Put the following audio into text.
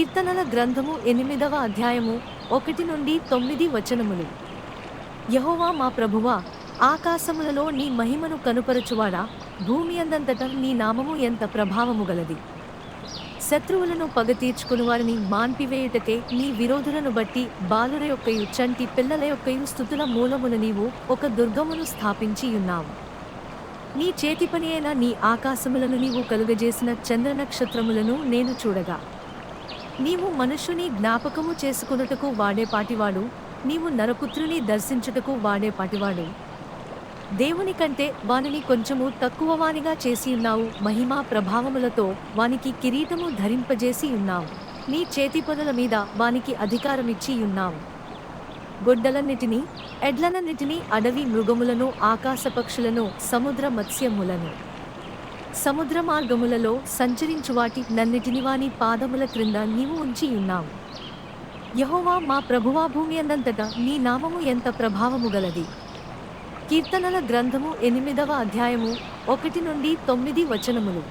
కీర్తనల గ్రంథము ఎనిమిదవ అధ్యాయము ఒకటి నుండి తొమ్మిది వచనములు. యహోవా మా ప్రభువా ఆకాశములలో నీ మహిమను కనుపరచువాడా? భూమి అందంతట నీ నామము ఎంత ప్రభావము గలది? శత్రువులను పగ తీర్చుకుని వారిని మాన్పివేయుటకే నీ విరోధులను బట్టి బాలుర యొక్కయు చంటి పిల్లల యొక్కయు స్థుతుల మూలమున నీవు ఒక దుర్గమును స్థాపించి ఉన్నావు. నీ చేతి పని అయిన నీ ఆకాశములను నీవు కలుగజేసిన చంద్ర నక్షత్రములను నేను చూడగా. నీవు మనుషుని జ్ఞాపకము చేసుకున్నటకు వాడేపాటివాడు నీవు నరపుత్రుని దర్శించుటకు వాడేపాటివాడు దేవుని కంటే వానిని కొంచెము తక్కువ వానిగా చేసి ఉన్నావు మహిమా ప్రభావములతో వానికి కిరీటము ధరింపజేసి ఉన్నావు. నీ చేతి పనుల మీద వానికి అధికారమిచ్చి ఉన్నావు. గొడ్డలన్నిటినీ ఎడ్లనన్నిటినీ అడవి మృగములను ఆకాశ పక్షులను సముద్ర మత్స్యములను. సముద్ర మార్గములలో సంచరించు వాటి నన్నిటిని వాని పాదముల క్రింద నీవు ఉంచి ఉన్నావు. యహోవా మా ప్రభువా భూమి అందంతటా నీ నామము ఎంత ప్రభావము గలది? కీర్తనల గ్రంథము ఎనిమిదవ అధ్యాయము ఒకటి నుండి తొమ్మిది వచనములు.